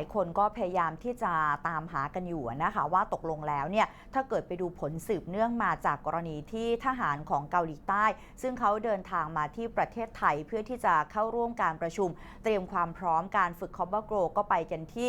หลายคนก็พยายามที่จะตามหากันอยู่นะคะว่าตกลงแล้วเนี่ยถ้าเกิดไปดูผลสืบเนื่องมาจากกรณีที่ทหารของเกาหลีใต้ ซึ่งเขาเดินทางมาที่ประเทศไทยเพื่อที่จะเข้าร่วมการประชุม เตรียมความพร้อมการฝึกคอมบโกรก็ไปกันที่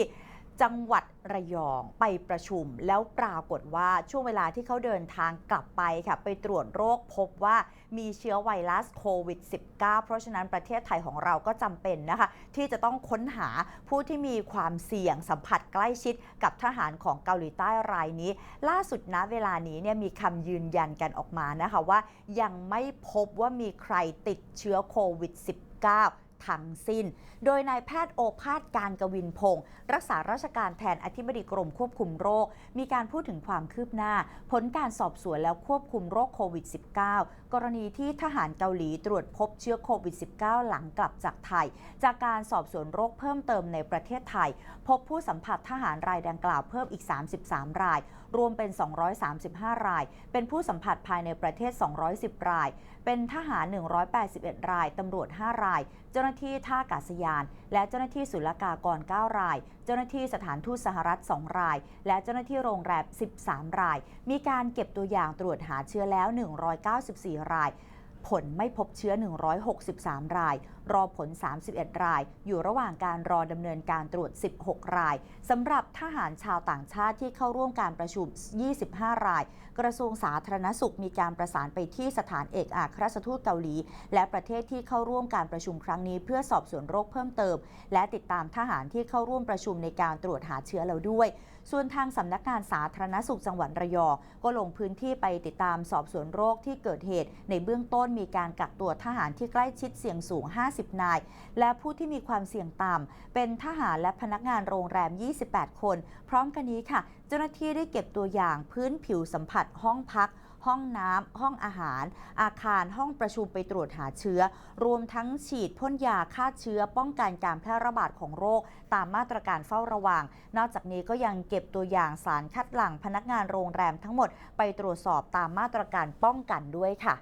จังหวัดระยองไปประชุม แล้วปรากฏว่าช่วงเวลาที่เขาเดินทางกลับไปค่ะ ไปตรวจโรคพบว่ามีเชื้อไวรัสโควิด -19 เพราะฉะนั้นประเทศไทยของเราก็จำเป็นนะคะ ที่จะต้องค้นหาผู้ที่มีความเสี่ยงสัมผัสใกล้ชิดกับทหารของเกาหลีใต้รายนี้ ล่าสุดนะเวลานี้เนี่ยมีคำยืนยันกันออกมานะคะว่า ยังไม่พบว่ามีใครติดเชื้อโควิด -19 ทั้งสิ้น โดยนายแพทย์โอภาสการกวินพงศ์รักษาราชการแทนอธิบดีกรมควบคุมโรค มีการพูดถึงความคืบหน้า ผลการสอบสวนแล้วควบคุมโรคโควิด -19 กรณีที่ทหารเกาหลีตรวจพบเชื้อโควิด -19 หลังกลับจากไทย จากการสอบสวนโรคเพิ่มเติมในประเทศไทย พบผู้สัมผัสทหารรายดังกล่าวเพิ่มอีก 33 ราย รวมเป็น 235 ราย เป็นผู้สัมผัสภายในประเทศ 210 ราย เป็นทหาร 181 ราย ตำรวจ 5 ราย เจ้าาหน้าที่ท่าอากาศยาน และเจ้าหน้าที่ศุลกากร 9 ราย เจ้าหน้าที่สถานทูตสหรัฐ 2 ราย และเจ้าหน้าที่โรงแรม 13 ราย มีการเก็บตัวอย่างตรวจหาเชื้อแล้ว 194 ราย ผลไม่พบเชื้อ 163 ราย รอผล 31 ราย อยู่ระหว่างการรอดำเนินการตรวจ 16 รายสำหรับทหารชาวต่างชาติที่เข้าร่วมการประชุม 25 ราย กระทรวงสาธารณสุขมีการประสานไปที่สถานเอกอัครราชทูตเกาหลี และประเทศที่เข้าร่วมการประชุมครั้งนี้ เพื่อสอบสวนโรคเพิ่มเติม และติดตามทหารที่เข้าร่วมประชุมในการตรวจหาเชื้อแล้วด้วย ส่วนทางสำนักงานสาธารณสุขจังหวัดระยองก็ลงพื้นที่ไปติดตามสอบสวนโรคที่เกิดเหตุในเบื้องต้นมีการกักตัวทหารที่ใกล้ชิดเสี่ยงสูง 50 นาย และผู้ที่มีความเสี่ยงต่ำเป็นทหารและพนักงานโรงแรม 28 คน พร้อมกันนี้ค่ะ เจ้าหน้าที่ได้เก็บตัวอย่างพื้นผิวสัมผัสห้องพักห้องน้ำ ห้องอาหาร อาคาร ห้องประชุมไปตรวจหาเชื้อ รวมทั้งฉีดพ่นยาฆ่าเชื้อ ป้องกันการแพร่ระบาดของโรค ตามมาตรการเฝ้าระวัง นอกจากนี้ก็ยังเก็บตัวอย่างสารคัดหลั่งพนักงานโรงแรมทั้งหมดไปตรวจสอบตามมาตรการป้องกันด้วยค่ะ